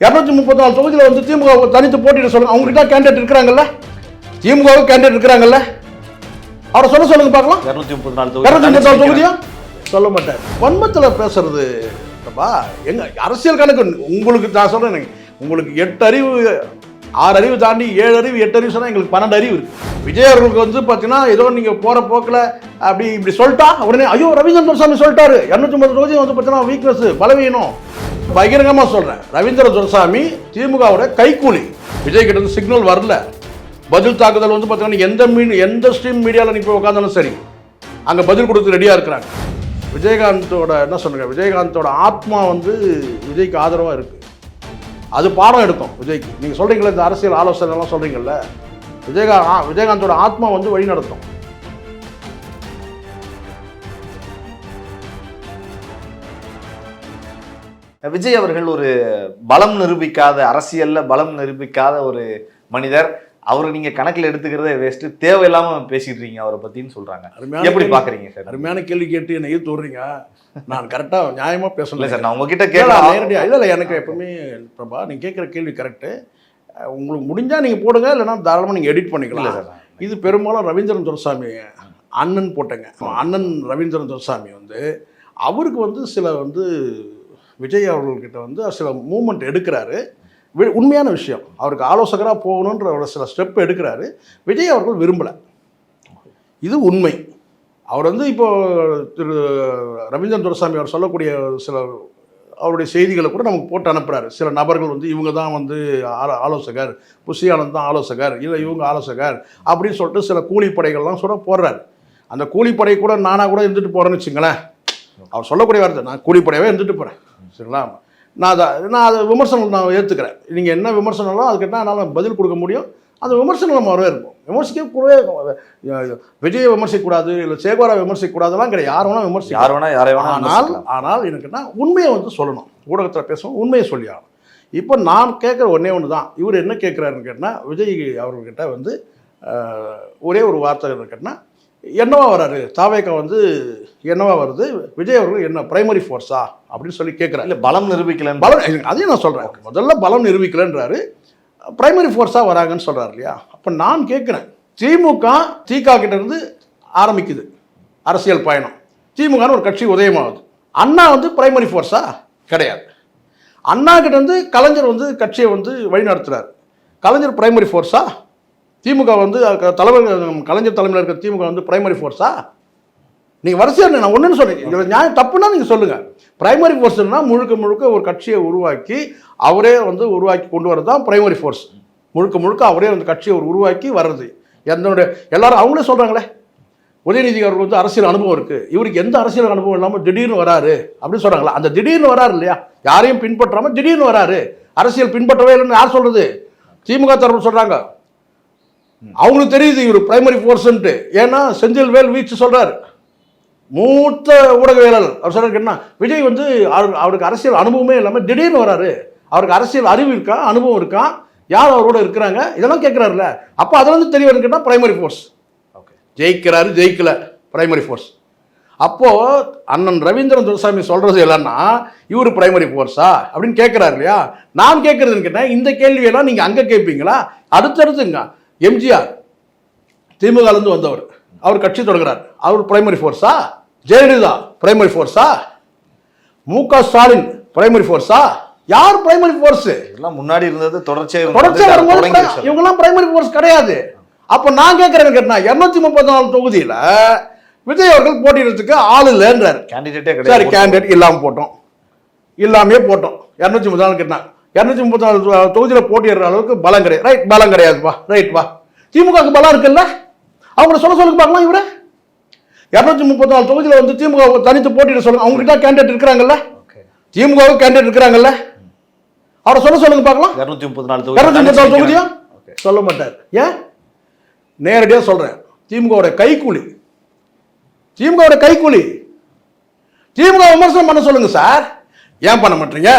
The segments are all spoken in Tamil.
இரநூத்தி முப்பத்தி நாலு தொகுதியில் வந்து திமுக தனித்து போட்டியிட சொல்லுங்க. அவங்ககிட்ட கேண்டிடேட் இருக்கிறாங்கல்ல? திமுக கேண்டிடேட் இருக்கிறாங்கல்ல? அவரை சொல்ல சொல்லுங்க பார்க்கலாம். இருநூத்தி முப்பத்தி நாலு இரநூத்தி முப்பத்தி நாலு தொகுதி தொகுதியும் சொல்ல மாட்டார். வன்மத்தில் பேசுறது அப்பா எங்க அரசியல் கணக்கு உங்களுக்கு நான் சொல்றேன் உங்களுக்கு எட்டு அறிவு ஆறு அறிவு தாண்டி ஏழு அறிவு எட்டு அறிவு சொன்னால் எங்களுக்கு பன்னெண்டு அறிவு இருக்குது விஜய் அவர்களுக்கு வந்து பார்த்தீங்கன்னா ஏதோ நீங்கள் போகிற போக்கில் அப்படி இப்படி சொல்லிட்டா உடனே ஐயோ ரவீந்திரன் சாமி சொல்லிட்டாரு. இரநூத்தி முப்பது தொகுதி வந்து பார்த்தீங்கன்னா வீக்னஸ் பலவீனம். பகிரங்கமாக சொல்கிறேன் ரவீந்திர துரசாமி திமுகவோட கைக்கூலி. விஜய் கிட்ட இருந்து சிக்னல் வரல. பதில் தாக்குதல் வந்து பார்த்தீங்கன்னா எந்த மீன் எந்த ஸ்ட்ரீம் மீடியாவில் நீ போய் உட்காந்தாலும் சரி அங்கே பதில் கொடுத்து ரெடியாக இருக்கிறாங்க. விஜயகாந்தோட என்ன சொல்லுங்கள் விஜயகாந்தோட ஆத்மா வந்து விஜய்க்கு ஆதரவாக இருக்குது அது பாடம் எடுக்கும் விஜய்க்கு. நீங்கள் சொல்கிறீங்களா இந்த அரசியல் ஆலோசனை எல்லாம் சொல்கிறீங்கல்ல விஜயகாந்த் விஜயகாந்தோட ஆத்மா வந்து வழி நடத்தும் விஜய் அவர்கள் ஒரு பலம் நிரூபிக்காத அரசியலில் பலம் நிரூபிக்காத ஒரு மனிதர். அவரை நீங்க கணக்குல எடுத்துக்கிறதே வேஸ்ட் தேவையில்லாம பேசிட்டு இருக்கீங்க அவரை பத்தின்னு சொல்றாங்க. அருமையான எப்படி. பாக்குறீங்க சார்? அருமையான கேள்வி கேட்டு என்னை ஈர்த்து விடுறீங்க. நான் கரெக்டாக நியாயமாக இல்ல பேசல சார் நான் உங்ககிட்ட கேட்கலாம் நேரடியாக இல்லை இல்லை எனக்கு எப்பவுமே பிரபா நீங்கள் கேட்குற கேள்வி கரெக்டு உங்களுக்கு முடிஞ்சால் நீங்கள் போடுங்க இல்லைன்னா தாராளமாக நீங்கள் எடிட் பண்ணிக்கலாம். சார் இது பெரும்பாலும் ரவீந்திரன் துரசாமி அண்ணன் போட்டேங்க. அண்ணன் ரவீந்திரன் துரசாமி வந்து அவருக்கு வந்து சில வந்து விஜய் அவர்கள்கிட்ட வந்து சில மூமெண்ட் எடுக்கிறாரு. உண்மையான விஷயம். அவருக்கு ஆலோசகராக போகணுன்ற ஒரு சில ஸ்டெப் எடுக்கிறாரு. விஜய் அவர்கள் விரும்பலை. இது உண்மை. அவர் வந்து இப்போது திரு ரவீந்திரன் துரசாமி அவர் சொல்லக்கூடிய சில அவருடைய செய்திகளை கூட நமக்கு போட்டு அனுப்புறாரு. சில நபர்கள் வந்து இவங்க தான் வந்து ஆலோ- ஆலோசகர் புஷி ஆனந்த் தான் ஆலோசகர் இல்லை இவங்க ஆலோசகர் அப்படின்னு சொல்லிட்டு சில கூலிப்படைகள்லாம் சொல்ல போடுறாரு. அந்த கூலிப்படை கூட நானாக கூட இருந்துட்டு போகிறேன்னு வச்சுங்களேன். அவர் சொல்லக்கூடிய வார்த்தை நான் கூலிப்படையாகவே இருந்துட்டு போகிறேன் சரிங்களா? நான் அதை நான் அதை விமர்சனம் நான் ஏற்றுக்கிறேன் நீங்கள் என்ன விமர்சனம்லாம் அதுக்கிட்ட என்னால் பதில் கொடுக்க முடியும். அந்த விமர்சனம் நம்ம வரவே இருக்கும். விமர்சிக்க கூடவே விஜயை விமர்சிக்கக்கூடாது இல்லை சேகோரா விமர்சிக்கக்கூடாதுலாம் கிடையாது. யார் வேணால் விமர்சிக்கலாம். யார் வேணா யாரை வேணா ஆனால். ஆனால் எனக்குன்னா உண்மையை வந்து சொல்லணும். ஊடகத்தில் பேசணும் உண்மையை சொல்லி ஆகணும். இப்போ நான் கேட்குற ஒன்றே ஒன்று தான் இவர் என்ன கேட்குறாருன்னு கேட்டால் விஜய் அவர்கிட்ட வந்து ஒரே ஒரு வார்த்தை கேட்டால் என்னவா வராரு? தாவேக்கா வந்து என்னவா வருது? விஜய் அவர்கள் என்ன பிரைமரி ஃபோர்ஸா அப்படின்னு சொல்லி கேட்குறாரு இல்ல பலம் நிரூபிக்கலன்னு. பலம் அதையும் நான் சொல்கிறேன் முதல்ல பலம் நிரூபிக்கலன்றாரு. பிரைமரி ஃபோர்ஸாக வராங்கன்னு சொல்கிறார் இல்லையா? அப்போ நான் கேட்குறேன் திமுக திக கிட்ட இருந்து ஆரம்பிக்குது அரசியல் பயணம். திமுகன்னு ஒரு கட்சி உதயமாகுது. அண்ணா வந்து பிரைமரி ஃபோர்ஸா கிடையாது. அண்ணா கிட்ட இருந்து கலைஞர் வந்து கட்சியை வந்து வழிநடத்துறாரு. கலைஞர் பிரைமரி ஃபோர்ஸா திமுக வந்து அஹ், தலைவர் கலைஞர் தலைமையில் இருக்கிற திமுக வந்து பிரைமரி ஃபோர்ஸா நீங்கள் வரிசையாக நான் ஒன்றுன்னு சொன்னீங்க இதில் நியாயம் தப்புன்னா நீங்கள் சொல்லுங்கள் பிரைமரி ஃபோர்ஸ்னா முழுக்க முழுக்க ஒரு கட்சியை உருவாக்கி அவரே வந்து உருவாக்கி கொண்டு வரது தான் பிரைமரி ஃபோர்ஸ் முழுக்க முழுக்க அவரே அந்த கட்சியை ஒரு உருவாக்கி வர்றது. எந்தனுடைய எல்லாரும் அவங்களே சொல்கிறாங்களே உதயநிதி அவருக்கு வந்து அரசியல் அனுபவம் இருக்குது இவருக்கு எந்த அரசியல் அனுபவம் இல்லாமல் திடீர்னு வராரு அப்படின்னு சொல்கிறாங்களா அந்த திடீர்னு வராரு இல்லையா? யாரையும் பின்பற்றாமல் திடீர்னு வராரு. அரசியல் பின்பற்றவே இல்லைன்னு யார் சொல்கிறது திமுக தரப்பு சொல்கிறாங்க அவங்களுக்கு தெரியுது இவர் பிரைமரி ஃபோர்ஸ்ன்ட்டு ஏன்னா செந்தில் வேல் வீச்சு சொல்கிறார் மூத்த ஊடகவியலாளர் அவர் சொல்றாரு என்ன விஜய் வந்து அவர் அவருக்கு அரசியல் அனுபவமே இல்லாமல் திடீர்னு வராரு. அவருக்கு அரசியல் அறிவு இருக்கா அனுபவம் இருக்கா யார் அவரோட இருக்கிறாங்க இதெல்லாம் கேட்குறாருல அப்போ அதில் வந்து தெரிய கேட்டால் பிரைமரி ஃபோர்ஸ் ஓகே ஜெயிக்கிறாரு ஜெயிக்கல பிரைமரி ஃபோர்ஸ் அப்போ அண்ணன் ரவீந்திரன் துரசாமி சொல்றது இல்லைன்னா இவர் பிரைமரி ஃபோர்ஸா அப்படின்னு கேட்குறாரு இல்லையா? நான் கேட்கறதுன்னு கேட்டேன் இந்த கேள்வியெல்லாம் நீங்க அங்க கேட்பீங்களா அடுத்தடுத்துங்க. எம்ஜிஆர் திமுகலேருந்து வந்தவர். அவர் கட்சி தொடங்குறார். அவர் பிரைமரி ஃபோர்ஸா ஜெயலலிதா பிரைமரி ஃபோர்ஸா மு க ஸ்டாலின் பிரைமரி ஃபோர்ஸா யார் பிரைமரி ஃபோர்ஸ் இதெல்லாம் முன்னாடி இருந்தது தொடர்ச்சியா தொடர்ச்சியா இருந்தது வரும்போது. இவங்கெல்லாம் பிரைமரி ஃபோர்ஸ் கிடையாது. அப்ப நான் கேட்கறேன் கேட்டா இருநூத்தி முப்பத்தி நாலு தொகுதியில விஜய் அவர்கள் போட்டியிடறதுக்கு ஆள் இல்லைன்றாரு. கேண்டிடேட்டே சரி கிடையாது. கேண்டிடேட் இல்லாம போட்டோம். இல்லாமே போட்டோம். இரநூத்தி முப்பத்தி நாலு கேட்டான் இரநூத்தி முப்பத்தி நாலு தொகுதியில போட்டியிடுற அளவுக்கு பலம் கிடையாது. ரைட் பலம் கிடையாதுப்பா ரைட் வா. திமுகவுக்கு பலம் இருக்குல்ல? அவங்கள சொல்ல சொல்லுங்க பார்க்கலாம் இவரை. இரநூத்தி முப்பத்தி நாலு தொகுதியில வந்து திமுக தனித்து போட்டியிட சொல்லுங்க. அவங்க கிட்ட கேண்டிடேட் இருக்கிறாங்கல்ல? திமுகவுக்கு கேண்டிடேட் இருக்கிறாங்கல்ல? அவரை சொல்ல சொல்லுங்க பார்க்கலாம். இருநூத்தி முப்பத்தி நாலு இரநூத்தி முப்பத்தி நாலு தொகுதி தொகுதியும் சொல்ல மாட்டார். ஏன்? நேரடியாக சொல்றேன். திமுகவோட கைக்கூலி. திமுகவோட கைக்கூலி. திமுக விமர்சனம் பண்ண சொல்லுங்க சார். ஏன் பண்ண மாட்டீங்க?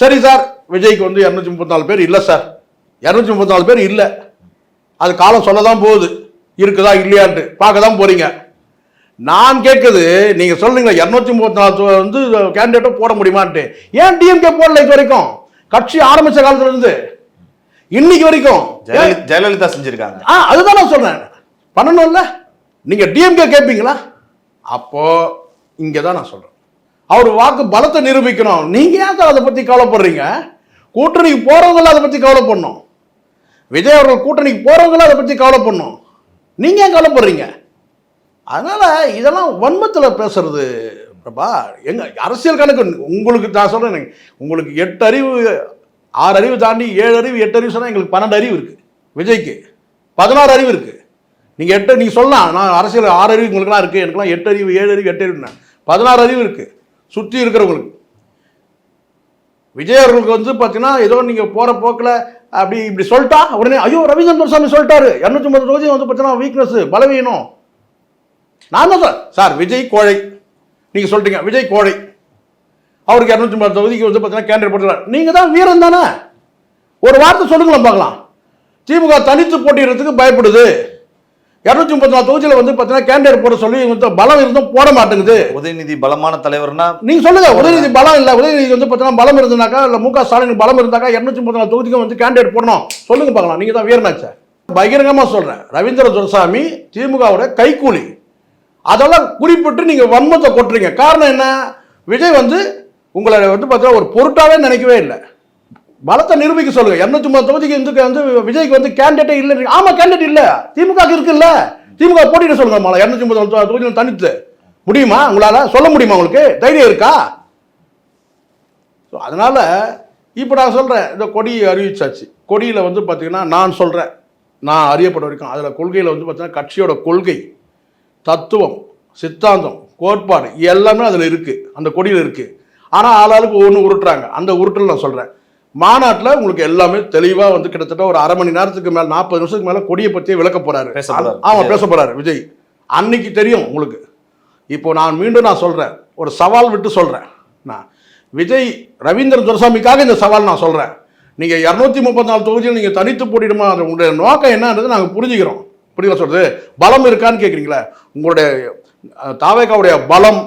சரி சார். விஜய்க்கு வந்து இரநூத்தி முப்பத்தி நாலு பேர் இல்லை சார் இரநூத்தி முப்பத்தி நாலு பேர் இல்லை. அது காலம் சொல்ல தான் போகுது. இருக்குதா இல்லையான்ட்டு. பார்க்க தான் போறீங்க. நான் கேட்குது நீங்க சொல்றீங்களா இரநூத்தி முப்பத்தி நாலு வந்து கேண்டிடேட்டை போட முடியுமான்ட்டு. ஏன் டிஎம்கே போடல இது வரைக்கும்? கட்சி ஆரம்பிச்ச காலத்துல இருந்து இன்னைக்கு வரைக்கும். ஜெயலலிதா செஞ்சிருக்காங்க. ஆ அதுதான் நான் சொல்றேன் பண்ணணும்ல. நீங்க டிஎம்கே கேட்பீங்களா அப்போ இங்க தான் நான் சொல்றேன். அவர் வாக்கு பலத்தை நிரூபிக்கணும். நீங்க ஏன் அதை பத்தி கவலைப்படுறீங்க? கூட்டணிக்கு போறவங்கள அதை பற்றி கவலைப்படணும். விஜய் அவர்கள் கூட்டணிக்கு போகிறவங்களும் அதை பத்தி கவலைப்படணும். நீங்கள் ஏன் கவலைப்படுறீங்க? அதனால் இதெல்லாம் வன்மத்தில் பேசுறது பிரபா எங்க அரசியல் கணக்கு உங்களுக்கு நான் சொல்கிறேன் உங்களுக்கு எட்டு அறிவு ஆறு அறிவு தாண்டி ஏழு அறிவு எட்டு அறிவு சொன்னால் எங்களுக்கு பன்னெண்டு அறிவு இருக்குது விஜய்க்கு பதினாறு அறிவு இருக்குது நீங்கள் எட்டு நீங்கள் சொல்லலாம் நான் அரசியல் ஆறு அறிவு உங்களுக்குலாம் இருக்குது எனக்குலாம் எட்டு அறிவு ஏழு அறிவு எட்டு அறிவு பதினாறு அறிவு இருக்குது சுற்றி இருக்கிறவங்களுக்கு. விஜய் அவர்களுக்கு வந்து பார்த்தீங்கன்னா ஏதோ நீங்கள் போகிற போக்கில் அப்படி இப்படி சொல்லிட்டா உடனே ஐயோ ரவீந்திரன் சாமி சொல்லிட்டாரு. இரநூத்தி ஐம்பது தொகுதி வந்து பார்த்தீங்கன்னா வீக்னஸ் பலவீனம். நான் தான் சார். சார் விஜய் கோழை. நீங்கள் சொல்லிட்டீங்க விஜய் கோழை. அவருக்கு இரநூத்தி ஐம்பது தொகுதிக்கு வந்து பார்த்தீங்கன்னா கேண்டிடேட் போட்டுறாரு நீங்கள் தான் வீரன் தானே? ஒரு வார்த்தை சொல்லுங்களேன் பார்க்கலாம். திமுக தனித்து போட்டிடுறதுக்கு பயப்படுது. இரநூத்தி முப்பத்தி நாலு தொகுதியில் வந்து பார்த்தீங்கன்னா கேண்டிடேட் போட சொல்லி பலம் இருந்தும் போட மாட்டேங்குது. உதயநிதி பலமான தலைவர்னா? நீங்க சொல்லுங்க உதயநிதி பலம் இல்ல. உதயநிதி வந்து பார்த்தீங்கன்னா பலம் இருந்தாக்கா இல்ல மு க. ஸ்டாலின் பலம் இருந்தாக்கா இருநூத்தி முப்பத்தி நாலு தொகுதிக்கும் வந்து கேண்டிடேட் போடணும். சொல்லுங்க பார்க்கலாம். நீங்க தான் வீரனாச்ச பகிரங்கமா சொல்றேன். ரவீந்திர துரசாமி திமுகவோட கைக்கூலி அதெல்லாம் குறிப்பிட்டு நீங்க வன்மத்தை கொட்டுறீங்க. காரணம் என்ன? விஜய் வந்து உங்களை வந்து பார்த்தீங்கன்னா ஒரு பொருட்டாவே நினைக்கவே இல்லை. பலத்தை நிரூபிக்க சொல்லுங்க. இருநூத்தி முப்பது தொகுதிக்கு இந்துக்கு வந்து விஜய்க்கு வந்து கேண்டிடேட்டே இல்லை ஆமா கேண்டிடேட் இல்ல. திமுக இருக்குல்ல. திமுக போட்டிட்டு சொல்லுங்க மாலை. இருநூத்தி முப்பது தொகுதியில் தனித்து. முடியுமா? உங்களால சொல்ல முடியுமா உங்களுக்கு? தைரியம் இருக்கா? ஸோ அதனால இப்போ நான் சொல்றேன். இந்த கொடி அறிவிச்சாச்சு. கொடியில் வந்து பார்த்தீங்கன்னா நான் சொல்றேன். நான் அறியப்பட வரைக்கும் அதில் கொள்கையில் வந்து பார்த்தீங்கன்னா கட்சியோட கொள்கை தத்துவம் சித்தாந்தம் கோட்பாடு எல்லாமே அதில் இருக்கு. அந்த கொடியில் இருக்கு. ஆனால் ஆளாளுக்கு ஒன்று உருட்டுறாங்க. அந்த உருட்டல் நான் சொல்றேன். மாநாட்டில் உங்களுக்கு எல்லாமே தெளிவாக வந்து கிட்டத்தட்ட ஒரு அரை மணி நேரத்துக்கு மேலே நாற்பது நிமிஷத்துக்கு மேலே கொடியை பற்றியே விளக்க போறாரு. ஆமாம் பேச போறாரு விஜய். அன்னைக்கு தெரியும் உங்களுக்கு. இப்போ நான் மீண்டும் நான் சொல்றேன். ஒரு சவால் விட்டு சொல்றேன். நான் விஜய் ரவீந்திர துரசாமிக்காக இந்த சவால் நான் சொல்றேன். நீங்க இரநூத்தி முப்பத்தி நாலு தொகுதியில் நீங்க தனித்து போட்டிடுமா? உங்களுடைய நோக்கம் என்னன்றது நாங்கள் புரிஞ்சுக்கிறோம். புரியல சொல்றது? பலம் இருக்கான்னு கேட்குறீங்களா உங்களுடைய அஹ், தாவேகாவுடைய பலம்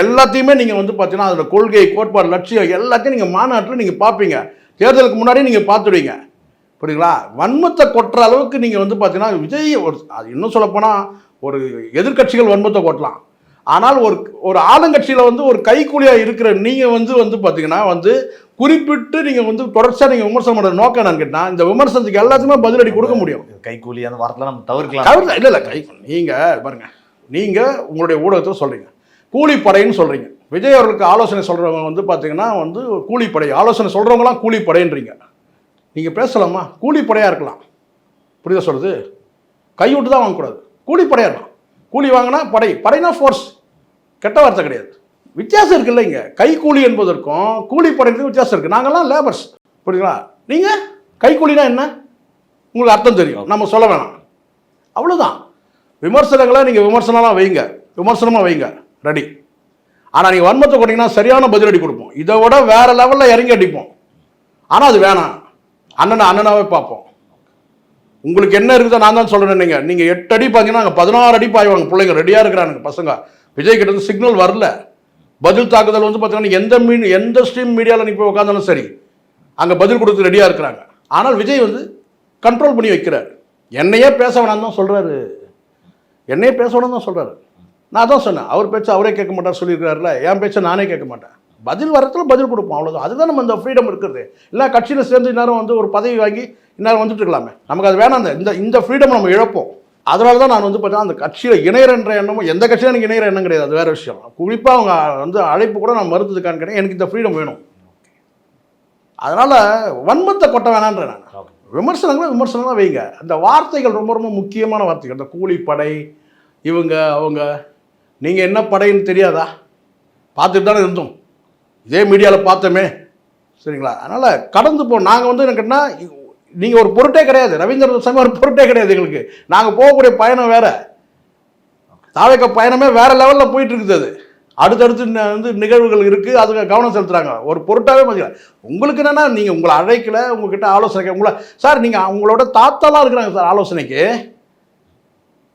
எல்லாத்தையுமே நீங்கள் வந்து பார்த்தீங்கன்னா அதோட கொள்கை கோட்பாடு லட்சியம் எல்லாத்தையும் நீங்கள் மாநாட்டில் நீங்கள் பார்ப்பீங்க தேர்தலுக்கு முன்னாடி நீங்கள் பார்த்துடுவீங்க புரியுங்களா வன்மத்தை கொட்டுற அளவுக்கு நீங்கள் வந்து பார்த்தீங்கன்னா விஜய் ஒரு அது இன்னும் சொல்லப்போனால் ஒரு எதிர்க்கட்சிகள் வன்மத்தை கொட்டலாம். ஆனால் ஒரு ஒரு ஆளுங்கட்சியில் வந்து ஒரு கைக்கூலியாக இருக்கிற நீங்கள் வந்து வந்து பார்த்தீங்கன்னா வந்து குறிப்பிட்டு நீங்கள் வந்து தொடர்ச்சியாக நீங்கள் விமர்சனம் பண்ணுற நோக்கம் என்னன்னு கேட்டால் இந்த விமர்சனத்துக்கு எல்லாத்துக்குமே பதிலடி கொடுக்க முடியும். கைக்கூலி அந்த வார்த்தை நம்ம தவிர்க்கலாம். தவிர இல்லை இல்லை கை நீங்கள் பாருங்க நீங்கள் உங்களுடைய ஊடகத்தில் சொல்கிறீங்க கூலிப்படைன்னு சொல்கிறீங்க விஜய் அவர்களுக்கு ஆலோசனை சொல்கிறவங்க வந்து பார்த்தீங்கன்னா வந்து கூலிப்படை ஆலோசனை சொல்கிறவங்களாம் கூலிப்படைன்றீங்க. நீங்கள் பேசலாமா? கூலிப்படையாக இருக்கலாம். புரியுதா சொல்கிறது கைவிட்டு தான் வாங்கக்கூடாது. கூலிப்படையாக இருக்கலாம். கூலி வாங்கினா படை. படைனா ஃபோர்ஸ் கெட்ட வார்த்தை கிடையாது. வித்தியாசம் இருக்குல்ல இங்கே கைக்கூலி என்பதற்கும் கூலிப்படைக்கும் வித்தியாசம் இருக்குது நாங்கள்லாம் லேபர்ஸ் புரியுங்களா நீங்கள் கைக்கூலினா என்ன? உங்களுக்கு அர்த்தம் தெரியும். நம்ம சொல்ல வேணாம். அவ்வளோதான் விமர்சனங்களை நீங்கள் விமர்சனம்லாம் வைங்க. விமர்சனமாக வைங்க. ரெடி. ஆனால் நீங்கள் வன்மத்தை கொட்டிங்கன்னா சரியான பதிலடி கொடுப்போம். இதை விட வேறு லெவலில் இறங்கி அடிப்போம். ஆனால் அது வேணாம். அண்ணனை அண்ணனாவே பார்ப்போம். உங்களுக்கு என்ன இருக்குதோ நான் தான் சொல்கிறேன் நீங்கள் நீங்கள் எட்டு அடி பார்த்தீங்கன்னா அங்கே பதினாறு அடி பாய்வாங்க பிள்ளைங்க ரெடியாக இருக்கிறானுங்க பசங்க. விஜய் கிட்ட இருந்து சிக்னல் வரல. பதில் தாக்குதல் வந்து பார்த்தீங்கன்னா எந்த மீன் எந்த ஸ்ட்ரீம் மீடியாவில் நீ போய் உட்காந்தாலும் சரி அங்கே பதில் கொடுத்து ரெடியாக இருக்கிறாங்க. ஆனால் விஜய் வந்து கண்ட்ரோல் பண்ணி வைக்கிறார். என்னையே பேச வேணாம்னு தான் சொல்கிறாரு என்னையே பேச வேணாம்னு தான் சொல்கிறாரு நான் தான் சொன்னேன். அவர் பேச்சை அவரே கேட்க மாட்டார் சொல்லியிருக்காருல என் பேச்சை நானே கேட்க மாட்டேன். பதில் வரத்துல பதில் கொடுப்போம் அவ்வளோதான் அதுதான் நம்ம இந்த ஃப்ரீடம் இருக்கிறது. இல்லை கட்சியில் சேர்ந்து இந்நேரம் வந்து ஒரு பதவி வாங்கி இந்நேரம் வந்துட்டு இருக்கலாமே. நமக்கு அது வேணாம். இந்த- இந்த ஃப்ரீடம் நம்ம இழப்போம். அதனால தான் நான் வந்து பார்த்தீங்கன்னா அந்த கட்சியில் இணையறன்ற எண்ணமும் எந்த கட்சியிலும் எனக்கு இணையற எண்ணம் கிடையாது. அது வேற விஷயம். குறிப்பாக அவங்க வந்து அழைப்பு கூட நான் மறுத்ததுக்கான கிடையாது. எனக்கு இந்த ஃப்ரீடம் வேணும். அதனால வன்மத்தை கொட்ட வேணான்ற நான். விமர்சனங்களை விமர்சனங்களாக வைங்க. அந்த வார்த்தைகள் ரொம்ப ரொம்ப முக்கியமான வார்த்தைகள். இந்த கூலிப்படை இவங்க அவங்க நீங்கள் என்ன படைன்னு தெரியாதா? பார்த்துட்டு தானே இருந்தோம். இதே மீடியாவில் பார்த்தோமே. சரிங்களா? அதனால் கடந்து போ நாங்கள் வந்து என்னன்னா நீங்கள் ஒரு பொருட்டே கிடையாது. ரவீந்திர சாமி ஒரு பொருட்டே கிடையாது எங்களுக்கு. நாங்கள் போகக்கூடிய பயணம் வேறு. தாவேக்க பயணமே வேறு லெவலில் போயிட்டு இருக்குது அது. அடுத்தடுத்து வந்து நிகழ்வுகள் இருக்குது அதுக்கு கவனம் செலுத்துகிறாங்க ஒரு பொருட்டாவே மதிக்கல உங்களுக்கு என்னென்னா நீங்கள் உங்களை அழைக்கல உங்ககிட்ட ஆலோசனை உங்களை சார் நீங்கள் உங்களோட தாத்தாலாம் இருக்கிறாங்க சார் ஆலோசனைக்கு.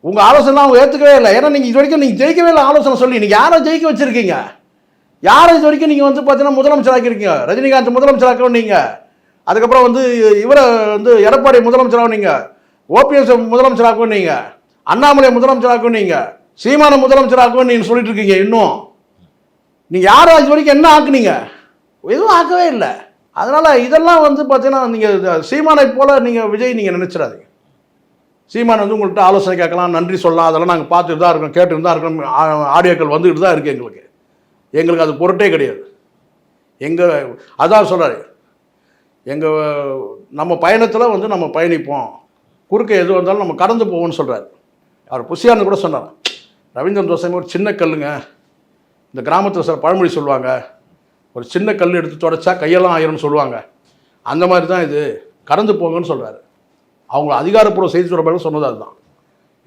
உங்கள் ஆலோசனை அவங்க ஏற்றுக்கவே இல்லை. ஏன்னா நீங்கள் இது வரைக்கும் நீங்கள் ஜெயிக்கவே இல்லை ஆலோசனை சொல்லி. நீங்கள் யாரை ஜெயிக்க வச்சுருக்கீங்க? யாரை இது வரைக்கும் நீங்கள் வந்து பார்த்தீங்கன்னா முதலமைச்சர் ஆக்கியிருக்கீங்க ரஜினிகாந்த் முதலமைச்சர் நீங்கள் அதுக்கப்புறம் வந்து இவரை வந்து எடப்பாடி முதலமைச்சராகவும் நீங்கள் ஓபிஎஸ் முதலமைச்சராகவும் நீங்கள் அண்ணாமலை முதலமைச்சராகவும் நீங்கள் சீமான முதலமைச்சராகவும் நீங்கள் சொல்லிட்டு இருக்கீங்க இன்னும். நீங்கள் யாரும் இது வரைக்கும் என்ன ஆக்குனீங்க? எதுவும் ஆக்கவே இல்லை. அதனால் இதெல்லாம் வந்து பார்த்தீங்கன்னா நீங்கள் சீமானை போல் நீங்கள் விஜய் நீங்கள் நினச்சிடாதீங்க. சீமான் வந்து உங்கள்கிட்ட ஆலோசனை கேட்கலாம் நன்றி சொல்லலாம் அதெல்லாம் நாங்கள் பார்த்துட்டு தான் இருக்கோம் கேட்டுட்டு தான் இருக்கோம் ஆடியோக்கள் வந்துக்கிட்டு தான் இருக்குது எங்களுக்கு. எங்களுக்கு அது பொருட்டே கிடையாது. எங்கள் அதான் சொல்கிறாரு எங்கள் நம்ம பயணத்தில் வந்து நம்ம பயணிப்போம். குறுக்க எது வந்தாலும் நம்ம கடந்து போவோம்னு சொல்கிறார் அவர் புசியான்னு கூட சொன்னார் ரவீந்திரன் தோசை ஒரு சின்ன கல்லுங்க. இந்த கிராமத்தில் சில பழமொழி சொல்லுவாங்க. ஒரு சின்ன கல் எடுத்து தொடச்சா கையெல்லாம் ஆயிரும்னு சொல்லுவாங்க. அந்த மாதிரி தான் இது. கடந்து போங்கன்னு சொல்கிறாரு அவங்க அதிகாரப்பூர்வ செய்தி தொடர்பாளர் சொன்னது அதுதான்.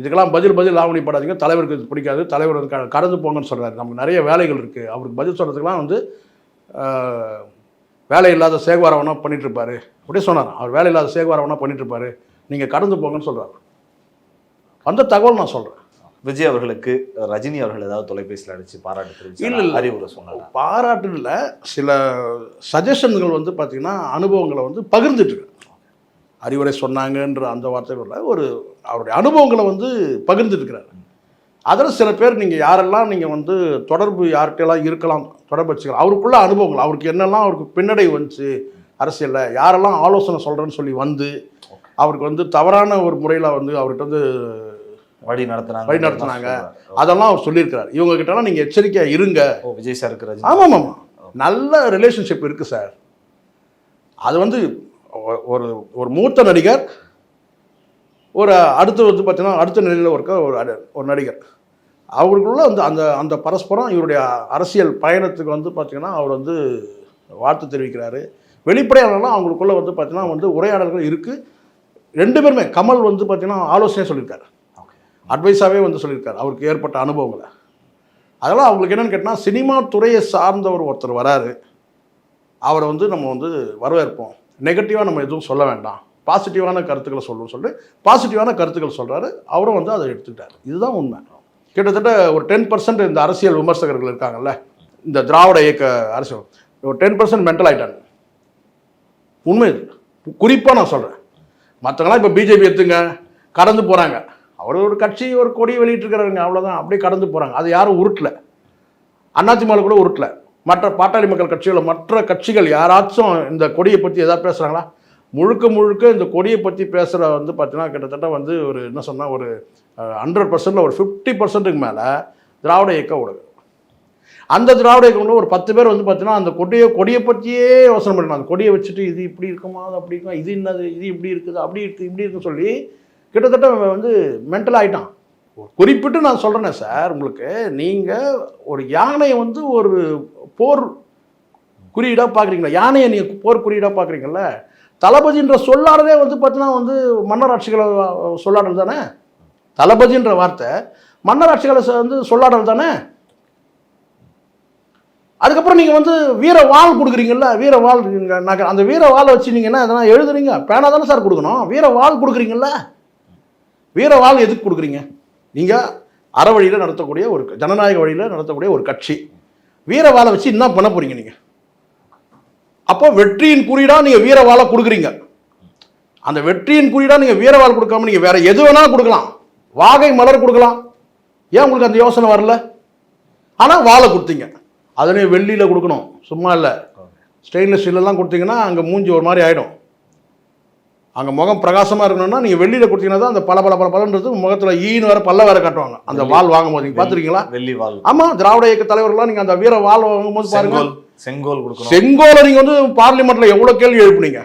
இதுக்கெல்லாம் பதில் பதில் லாவணிப்படாதீங்க தலைவருக்கு இது பிடிக்காது. தலைவர் கடந்து போங்கன்னு சொல்கிறாரு நமக்கு நிறைய வேலைகள் இருக்குது அவருக்கு பதில் சொல்கிறதுக்கெலாம் வந்து வேலை இல்லாத சேகுவாரவனா பண்ணிட்டு இருப்பாரு அப்படியே சொன்னார். அவர் வேலை இல்லாத சேகுவாரவனா பண்ணிட்டு இருப்பாரு நீங்கள் கடந்து போங்கன்னு சொல்கிறாரு அந்த தகவல் நான் சொல்கிறேன் விஜய் அவர்களுக்கு ரஜினி அவர்கள் ஏதாவது தொலைபேசியில் அடிச்சு பாராட்டு இல்ல, தெரிவிச்சு இல்ல. அறிவுரை சொன்னாங்க பாராட்டுல சில சஜஷன்கள் வந்து பார்த்தீங்கன்னா அனுபவங்களை வந்து பகிர்ந்துட்டு. அறிவுரை சொன்னாங்கன்ற அந்த வார்த்தைகளில் ஒரு அவருடைய அனுபவங்களை வந்து பகிர்ந்துட்டு இருக்கிறாரு அதில் சில பேர் நீங்கள் யாரெல்லாம் நீங்கள் வந்து தொடர்பு யார்கிட்டலாம் இருக்கலாம் தொடர்பு வச்சுக்கலாம் அவருக்குள்ள அனுபவங்கள் அவருக்கு என்னெல்லாம் அவருக்கு பின்னடை வந்துச்சு அரசியலில் யாரெல்லாம் ஆலோசனை சொல்கிறேன்னு சொல்லி வந்து அவருக்கு வந்து தவறான ஒரு முறையில் வந்து அவர்கிட்ட வந்து வழி நடத்தினாங்க. வழி நடத்துனாங்க. அதெல்லாம் அவர் சொல்லியிருக்கிறார். இவங்க கிட்டலாம் நீங்கள் எச்சரிக்கையாக இருங்க. விஜய் சாருக்கு ரஜினி. ஆமாம் ஆமாம் நல்ல ரிலேஷன்ஷிப் இருக்குது சார் அது வந்து ஒரு ஒரு மூத்த நடிகர் ஒரு அடுத்து வந்து பார்த்தீங்கன்னா அடுத்த நிலையில் இருக்க ஒரு ஒரு நடிகர். அவருக்குள்ள வந்து அந்த அந்த பரஸ்பரம் இவருடைய அரசியல் பயணத்துக்கு வந்து பார்த்தீங்கன்னா அவர் வந்து வாழ்த்து தெரிவிக்கிறாரு. வெளிப்படையாளர்லாம் அவங்களுக்குள்ள வந்து பார்த்தீங்கன்னா வந்து உரையாடல்கள் இருக்குது ரெண்டு பேருமே கமல் வந்து பார்த்தீங்கன்னா ஆலோசனை சொல்லியிருக்காரு. அட்வைஸாகவே வந்து சொல்லியிருக்காரு அவருக்கு ஏற்பட்ட அனுபவங்களை. அதெல்லாம் அவங்களுக்கு என்னென்னு கேட்டால் சினிமா துறையை சார்ந்தவர் ஒருத்தர் வராரு. அவரை வந்து நம்ம வந்து வரவேற்போம். நெகட்டிவாக நம்ம எதுவும் சொல்ல வேண்டாம். பாசிட்டிவான கருத்துக்களை சொல்லணும்னு சொல்லிட்டு பாசிட்டிவான கருத்துக்கள் சொல்கிறாரு அவரும் வந்து அதை எடுத்துக்கிட்டார். இதுதான் உண்மை. கிட்டத்தட்ட ஒரு டென் பர்சன்ட் இந்த அரசியல் விமர்சகர்கள் இருக்காங்கல்ல இந்த திராவிட இயக்க அரசியல் ஒரு டென் பர்சன்ட் மென்டல் ஆகிட்டாங்க உண்மை இது. குறிப்பாக நான் சொல்கிறேன் மற்றவங்களாம் இப்போ பிஜேபி எடுத்துங்க கடந்து போகிறாங்க அவர் ஒரு கட்சி ஒரு கொடி வெளியிட்டிருக்கிறாருங்க அவ்வளோதான் அப்படியே கடந்து போகிறாங்க அது யாரும் உருட்டல. அதிமுக கூட உருட்டலை. மற்ற பாட்டாளி மக்கள் கட்சிகள் மற்ற கட்சிகள் யாராச்சும் இந்த கொடியை பற்றி எதாவது பேசுகிறாங்களா முழுக்க முழுக்க இந்த கொடியை பற்றி பேசுகிற வந்து பார்த்தீங்கன்னா கிட்டத்தட்ட வந்து ஒரு என்ன சொன்னால் ஒரு ஹண்ட்ரட் பர்சன்டில் ஒரு ஃபிஃப்டி பர்சன்ட்டுக்கு மேலே திராவிட இயக்க ஊடகம். அந்த திராவிட இயக்கம்ல ஒரு பத்து பேர் வந்து பார்த்தீங்கன்னா அந்த கொடியை கொடியை பற்றியே யோசனை பண்ணணும். அந்த கொடியை வச்சுட்டு இது இப்படி இருக்குமா அது அப்படி இருக்குமா இது என்னது இது இப்படி இருக்குது அப்படி இருக்குது இப்படி இருக்குன்னு சொல்லி கிட்டத்தட்ட அவன் வந்து மென்டல் ஆகிட்டான் குறிப்பிட்டு நான் சொல்கிறேனே சார் உங்களுக்கு நீங்கள் ஒரு யானையை வந்து ஒரு போர் குறியீடாக பார்க்குறீங்களா? யானையை நீங்கள் போர் குறியீடாக பார்க்குறீங்கள தளபதின்ற சொல்லாடதே வந்து பார்த்தீங்கன்னா வந்து மன்னராட்சிகளை சொல்லாடல் தானே? தளபதின்ற வார்த்தை மன்னராட்சிகளை வந்து சொல்லாடல் தானே? அதுக்கப்புறம் நீங்கள் வந்து வீர வாள் கொடுக்குறீங்கல்ல வீர வாள் நான் அந்த வீர வாளை வச்சு நீங்கள் என்ன எதனா எழுதுறீங்க? பேனா தானே சார் கொடுக்கணும். வீர வாள் கொடுக்குறீங்கல்ல? வீர வாள் எதுக்கு கொடுக்குறீங்க? நீங்கள் அற வழியில் நடத்தக்கூடிய ஒரு ஜனநாயக வழியில் நடத்தக்கூடிய ஒரு கட்சி. வீர வாளை வச்சு என்ன பண்ண போறீங்க நீங்கள் அப்போ வெற்றியின் குறியீடாக நீங்கள் வீர வாளை கொடுக்குறீங்க. அந்த வெற்றியின் குறியீடாக நீங்கள் வீரவாள் கொடுக்காம நீங்கள் வேற எது வேணாலும் கொடுக்கலாம். வாகை மலர் கொடுக்கலாம். ஏன் உங்களுக்கு அந்த யோசனை வரல? ஆனால் வாழை கொடுத்தீங்க. அதுலேயும் வெள்ளியில் கொடுக்கணும். சும்மா இல்லை. ஸ்டெயின்லெஸ் ஸ்டீலெல்லாம் கொடுத்தீங்கன்னா அங்கே மூஞ்சி ஒரு மாதிரி ஆகிடும் அங்கே முகம் பிரகாசமாக இருக்கணும்னா நீங்கள் வெள்ளியில் கொடுத்தீங்கன்னா தான் அந்த பல பல பல பலன்றது முகத்தில் ஈன்னு வேற பல்ல வேற காட்டுவாங்க. அந்த வால் வாங்கும் போது நீங்கள் பார்த்துருக்கீங்களா வெள்ளி வால். ஆமாம் திராவிட இயக்க தலைவர்கள்லாம் நீங்கள் அந்த வீர வால் வாங்கும்போது பாருங்க. செங்கோல் செங்கோல் கொடுக்கணும். செங்கோலை நீங்கள் வந்து பார்லிமெண்ட்டில் எவ்வளோ கேள்வி எழுப்புனீங்க?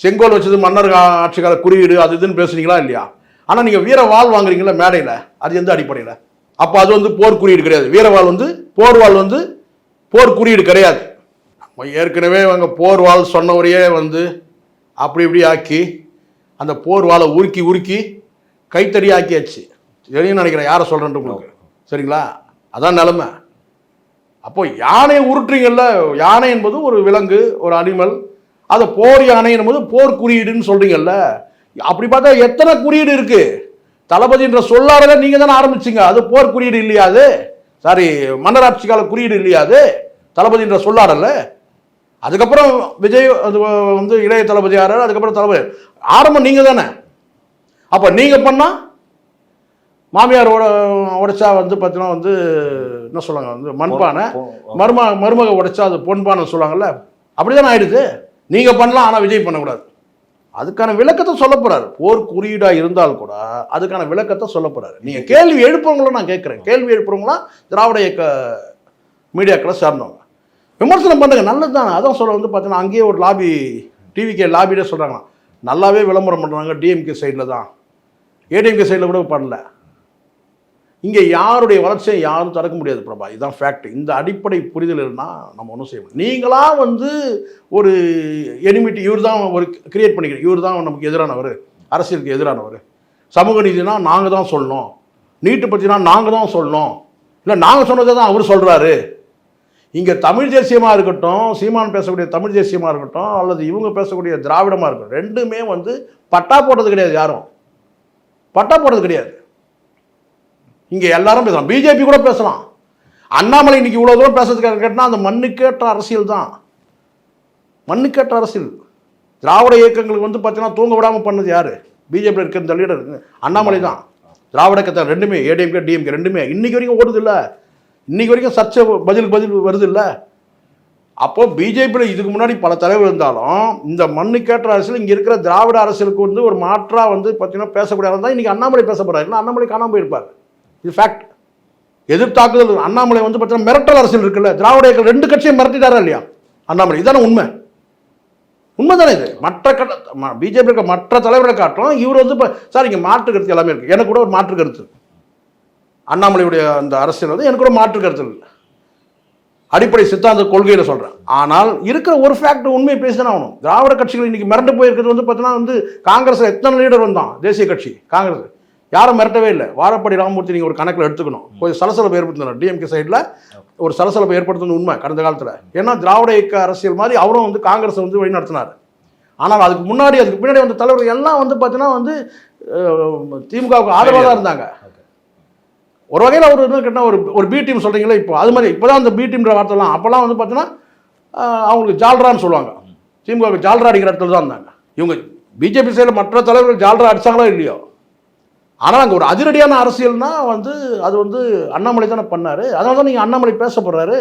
செங்கோல் வச்சது மன்னர் கா- ஆட்சி கால குறியீடு அது இதுன்னு பேசுனீங்களா இல்லையா? ஆனால் நீங்கள் வீர வாள் வாங்குறீங்களா மேடையில் அது எந்த அடிப்படையில்? அப்போ அது வந்து போர் குறியீடு கிடையாது. வீரவாள் வந்து போர் வாள் வந்து போர் குறியீடு கிடையாது. ஏற்கனவே அவங்க போர் வாள் சொன்னவரையே வந்து அப்படி இப்படி ஆக்கி அந்த போர் வாழை உருக்கி உருக்கி கைத்தடி ஆக்கியாச்சு எதையும் நினைக்கிறேன் யாரை சொல்கிறேன்ட்டு உங்களுக்கு. சரிங்களா? அதான் நிலமை. அப்போ யானையை உருட்டுறீங்கல்ல யானை என்பது ஒரு விலங்கு ஒரு அனிமல். அதை போர் யானை என்பது போர் குறியீடுன்னு சொல்கிறீங்கல்ல அப்படி பார்த்தா எத்தனை குறியீடு இருக்குது தளபதின்ற சொல்லாடல நீங்கள் தானே ஆரம்பிச்சிங்க. அது போர் குறியீடு இல்லையா அது? சாரி மன்னராட்சி கால குறியீடு இல்லையா அது? தளபதின்ற சொல்லாடல்ல அதுக்கப்புறம் விஜய் அது வந்து இளைய தளபதி ஆறாரு அதுக்கப்புறம் தளபதி. ஆரம்பம் நீங்கள் தானே. அப்போ நீங்கள் பண்ணால் மாமியார் உட- உடைச்சா வந்து பார்த்தீங்கன்னா வந்து என்ன சொல்லுவாங்க வந்து மண்பானை மரும மருமக உடைச்சா அது பொன்பானை சொல்லுவாங்கல்ல அப்படிதானே ஆயிடுது. நீங்கள் பண்ணலாம் ஆனால் விஜய் பண்ணக்கூடாது. அதுக்கான விளக்கத்தை சொல்ல போறாரு. போர் குறியீடாக இருந்தால் கூட அதுக்கான விளக்கத்தை சொல்ல போறாரு. நீங்கள் கேள்வி எழுப்புறவங்கள நான் கேட்குறேன். கேள்வி எழுப்புறவங்களாம் திராவிட இயக்க மீடியாக்களை சார்ந்தவங்க. விமர்சனம் பண்ணுங்க. நல்லது தான் அதான் சொல்ல வந்து பார்த்தீங்கன்னா அங்கேயே ஒரு லாபி டிவிகே லாபிலே சொல்கிறாங்களாம் நல்லாவே விளம்பரம் பண்ணுறாங்க டிஎம்கே சைடில் தான். ஏடிஎம்கே சைடில் கூட பண்ணல. இங்கே யாருடைய வளர்ச்சியை யாரும் தடுக்க முடியாது பிரபா. இதுதான் ஃபேக்ட் இந்த அடிப்படை புரிதல் இருந்தால் நம்ம ஒன்றும் செய்ய முடியும் நீங்களாக வந்து ஒரு எனிமிட்டி இவர் தான் ஒரு கிரியேட் பண்ணிக்கிறீங்க. இவர் தான் நமக்கு எதிரானவர். அரசியலுக்கு எதிரானவர். சமூக நீதினா நாங்கள் தான் சொல்லணும். நீட்டு பற்றினா நாங்கள் தான் சொல்லணும். இல்லை நாங்கள் சொன்னதை தான் அவர் சொல்கிறாரு இங்கே தமிழ் தேசியமாக இருக்கட்டும் சீமான் பேசக்கூடிய தமிழ் தேசியமாக இருக்கட்டும் அல்லது இவங்க பேசக்கூடிய திராவிடமாக இருக்கட்டும் ரெண்டுமே வந்து பட்டா போடுறது கிடையாது யாரும். பட்டா போடுறது கிடையாது. இங்கே எல்லாரும் பேசலாம். பிஜேபி கூட பேசலாம். அண்ணாமலை இன்னைக்கு இவ்வளோ தூரம் பேசுறதுக்காக கேட்டால் அந்த மண்ணுக்கேற்ற அரசியல் தான். மண்ணுக்கேற்ற அரசியல். திராவிட இயக்கங்களுக்கு வந்து பார்த்தீங்கன்னா தூங்க விடாமல் பண்ணது யார்? பிஜேபியில் இருக்கிற இந்த லீடர் அண்ணாமலை தான். திராவிட கத்தை ரெண்டுமே ஏடிஎம்கே டிஎம்கே ரெண்டுமே. இன்னைக்கு வரைக்கும் ஓடுது இல்லை. இன்னைக்கு வரைக்கும் சர்ச்சை பதில் பதில் வருது இல்லை அப்போ பிஜேபியில் இதுக்கு முன்னாடி பல தலைவர் இருந்தாலும் இந்த மண்ணுக்கேற்ற அரசியல் இங்கே இருக்கிற திராவிட அரசியலுக்கு வந்து ஒரு மாற்றாக வந்து பார்த்தீங்கன்னா பேசக்கூடிய தான் இன்றைக்கி அண்ணாமலை பேச போகிறார் இல்லை அண்ணாமலை காணாமல் போயிருப்பார். இது ஃபேக்ட் எதிர்த்தாக்குதல் அண்ணாமலை வந்து பார்த்தீங்கன்னா மிரட்டல் அரசியல் இருக்குல்ல? திராவிட இயக்கம் ரெண்டு கட்சியும் மிரட்டிட்டாரா இல்லையா? அண்ணாமலை. இதானே உண்மை. உண்மைதானே இது? மற்ற கட்ட பிஜேபி இருக்க மற்ற தலைவர்களை காட்டும் இவர் வந்து இப்போ சார் இங்கே மாற்று கருத்து எல்லாமே இருக்குது எனக்கு கூட ஒரு மாற்று கருத்து. அண்ணாமலையுடைய அந்த அரசியல் வந்து எனக்கு கூட மாற்று கருத்து இல்லை. அடிப்படை சித்தாந்த கொள்கையில் சொல்கிறேன் ஆனால் இருக்கிற ஒரு ஃபேக்ட் உண்மையை பேசிதானே ஆகணும். திராவிட கட்சிகள் இன்னைக்கு மிரண்டு போயிருக்கிறது வந்து பார்த்தீங்கன்னா வந்து காங்கிரஸ் எத்தனை லீடர் வந்தான்? தேசிய கட்சி காங்கிரஸ். யாரும் மிரட்டவே இல்லை. வாழப்பாடி ராமமூர்த்தி நீங்கள் ஒரு கணக்கில் எடுத்துக்கணும். கொஞ்சம் சலசலப்பை ஏற்படுத்தினார். டிஎம்கே சைடில் ஒரு சலசலப்பை ஏற்படுத்துறது உண்மை கடந்த காலத்தில். ஏன்னா திராவிட இயக்க அரசியல் மாதிரி அவரும் வந்து காங்கிரஸை வந்து வழி நடத்தினார் ஆனால் அதுக்கு முன்னாடி அதுக்கு பின்னாடி வந்த தலைவர்கள் எல்லாம் வந்து பார்த்தீங்கன்னா வந்து திமுகவுக்கு ஆதரவாக தான் இருந்தாங்க. ஒரு வகையில் அவர் என்ன கேட்டால் ஒரு ஒரு பி டீம் சொல்கிறீங்களே இப்போ அது மாதிரி இப்போ தான் அந்த பி டீம்ன்ற வார்த்தைலாம் அப்போல்லாம் வந்து பார்த்தீங்கன்னா அவங்களுக்கு ஜால்ரான்னு சொல்லுவாங்க. திமுக ஜால்ரா அடிக்கிற இடத்துல தான் இருந்தாங்க. இவங்க பிஜேபி சைடில் மற்ற தலைவர்கள் ஜால்ரா அடிச்சாங்களோ இல்லையோ? ஆனால் அங்கே ஒரு அதிரடியான அரசியல்னா வந்து அது வந்து அண்ணாமலை தானே பண்ணார். அதனால தான் நீங்கள் அண்ணாமலை பேச போகிறாரு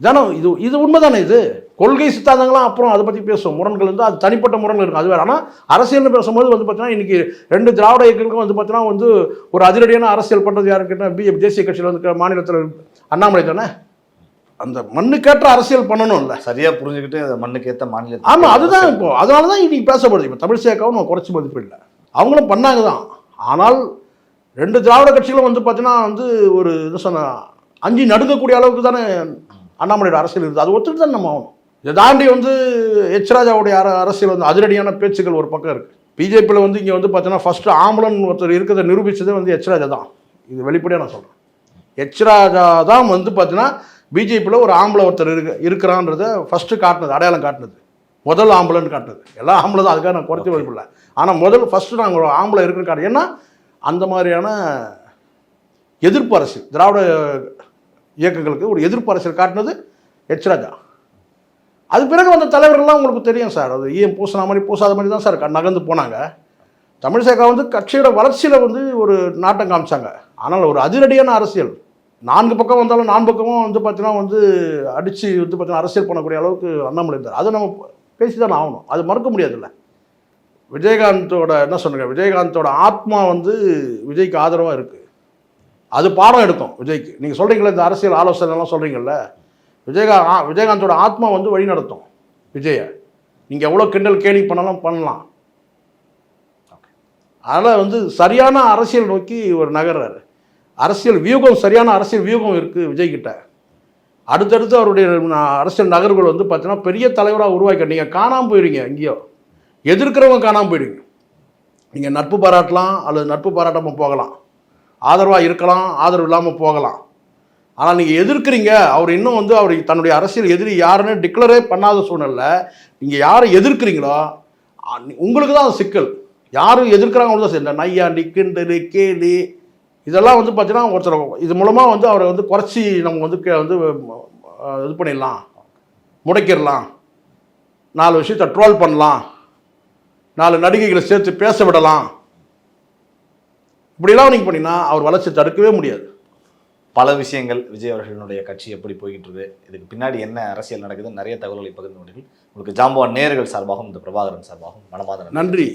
தானே இது இது உண்மை தானே இது? கொள்கை சித்தாந்தங்களாம் அப்புறம் அதை பற்றி பேசுவோம். முரண்கள் வந்து அது தனிப்பட்ட முரண்கள் இருக்கும். அது வேறு. ஆனால் அரசியல்னு பேசும்போது வந்து பார்த்தீங்கன்னா இன்னைக்கு ரெண்டு திராவிட இயக்கங்களுக்கும் வந்து பார்த்தீங்கன்னா வந்து ஒரு அதிரடியான அரசியல் பண்ணுறது யாருன்னு கேட்டால் பிஜேபி தேசிய கட்சியில் வந்து மாநிலத்தில் அண்ணாமலை தானே? அந்த மண்ணுக்கேற்ற அரசியல் பண்ணணும்ல. சரியா புரிஞ்சுக்கிட்டு அந்த மண்ணுக்கு ஏத்த மாநில ஆமாம் அதுதான் இப்போ. அதனால தான் இன்னைக்கு பேசப்படுது. இப்போ தமிழ் சேர்க்கவும் நம்ம குறைச்சி மதிப்பு இல்லை. அவங்களும் பண்ணாங்க தான். ஆனால் ரெண்டு திராவிட கட்சிகளும் வந்து பார்த்தீங்கன்னா வந்து ஒரு இது சொன்ன அஞ்சு நடுங்கக்கூடிய அளவுக்கு தானே அண்ணாமலையோட அரசியல் இருக்குது. அது ஒத்துட்டு தான் நம்ம ஆகணும். இதை தாண்டி வந்து எச் ராஜாவுடைய அர அரசியல் வந்து அதிரடியான பேச்சுக்கள் ஒரு பக்கம் இருக்குது பிஜேபியில் வந்து இங்கே வந்து பார்த்தீங்கன்னா ஃபஸ்ட்டு ஆம்பளன் ஒருத்தர் இருக்கிறத நிரூபித்ததே வந்து ராஜா தான். இது வெளிப்படையாக நான் சொல்கிறேன் ராஜா தான் வந்து பார்த்தீங்கன்னா பிஜேபியில் ஒரு ஆம்பளை ஒருத்தர் இருக்கு இருக்கிறான்றத ஃபஸ்ட்டு காட்டினது அடையாளம் காட்டினது. முதல் ஆம்பளைன்னு காட்டுது எல்லா ஆம்பளை தான் அதுக்காக நான் குறைச்சி வைப்பில்லை ஆனால் முதல் ஃபஸ்ட்டு நாங்கள் ஒரு ஆம்பளை இருக்குன்னு காட்டு ஏன்னா அந்த மாதிரியான எதிர்ப்பு அரசியல் திராவிட இயக்கங்களுக்கு ஒரு எதிர்ப்பு அரசியல் காட்டினது ராஜா அது பிறகு வந்த தலைவர்கள்லாம் உங்களுக்கு தெரியும் சார். அது ஏன் பூசின மாதிரி பூசாத மாதிரி தான் சார் க- நகர்ந்து போனாங்க. தமிழிசேகா வந்து கட்சியோட வளர்ச்சியில் வந்து ஒரு நாட்டம் காமிச்சாங்க. ஆனால் ஒரு அதிரடியான அரசியல். நான்கு பக்கம் வந்தாலும் நான்கு பக்கமும் வந்து பார்த்தீங்கன்னா வந்து அடித்து வந்து பார்த்தீங்கன்னா அரசியல் பண்ணக்கூடிய அளவுக்கு அண்ணாமலை இருந்தார். அதை நம்ம பேசி தான் ஆகணும். அது மறுக்க முடியாதுல்ல. விஜயகாந்தோட என்ன சொன்னீங்க விஜயகாந்தோட ஆத்மா வந்து விஜய்க்கு ஆதரவாக இருக்குது அது பாடம் எடுக்கும் விஜய்க்கு. நீங்கள் சொல்கிறீங்களே இந்த அரசியல் ஆலோசனைலாம் சொல்கிறீங்கல்ல விஜயகா ஆ- விஜயகாந்தோட ஆத்மா வந்து வழி நடத்தும் விஜயை நீங்கள் எவ்வளோ கிண்டல் கேலி பண்ணலாம் பண்ணலாம். அதனால் வந்து சரியான அரசியல் நோக்கி ஒரு நகர்றாரு. அரசியல் வியூகம் சரியான அரசியல் வியூகம் இருக்குது விஜய்கிட்ட. அடுத்தடுத்து அவருடைய அரசியல் நகர்வுகள் வந்து பார்த்தீங்கன்னா பெரிய தலைவராக உருவாக்க நீங்கள் காணாமல் போயிடுங்க எங்கேயோ. எதிர்க்கிறவங்க காணாமல் போயிடுங்க நீங்கள் நட்பு பாராட்டலாம் அல்லது நட்பு பாராட்டாமல் போகலாம். ஆதரவாக இருக்கலாம் ஆதரவு இல்லாமல் போகலாம். ஆனால் நீங்கள் எதிர்க்கிறீங்க. அவர் இன்னும் வந்து அவர் தன்னுடைய அரசியல் எதிரி யாருன்னு டிக்ளரே பண்ணாத சூழ்நிலை நீங்கள் யாரை எதிர்க்கிறீங்களோ உங்களுக்கு தான் அது சிக்கல். யாரும் எதிர்க்கிறாங்க தான் சரி நையா நையாண்டி கிண்டலு கேலி இதெல்லாம் வந்து பார்த்தீங்கன்னா ஒருத்தர் இது மூலமாக வந்து அவரை வந்து குறைச்சி நம்ம வந்து வந்து இது பண்ணிடலாம். முடைக்கிடலாம். நாலு விஷயத்தை ட்ரோல் பண்ணலாம். நாலு நடிகைகளை சேர்த்து பேச விடலாம். இப்படிலாம் நீங்கள் பண்ணினா அவர் வளர்ச்சி தடுக்கவே முடியாது. பல விஷயங்கள் விஜய் அவர்களுடைய கட்சி எப்படி போய்கிட்டு இருக்கு இதுக்கு பின்னாடி என்ன அரசியல் நடக்குது நிறைய தகவல்களை பகிர்ந்து கொண்டீர்கள். உங்களுக்கு ஜாம்பவான் நேர்கள் சார்பாகவும் இந்த பிரபாகரன் சார்பாகவும் மனமாத நன்றி.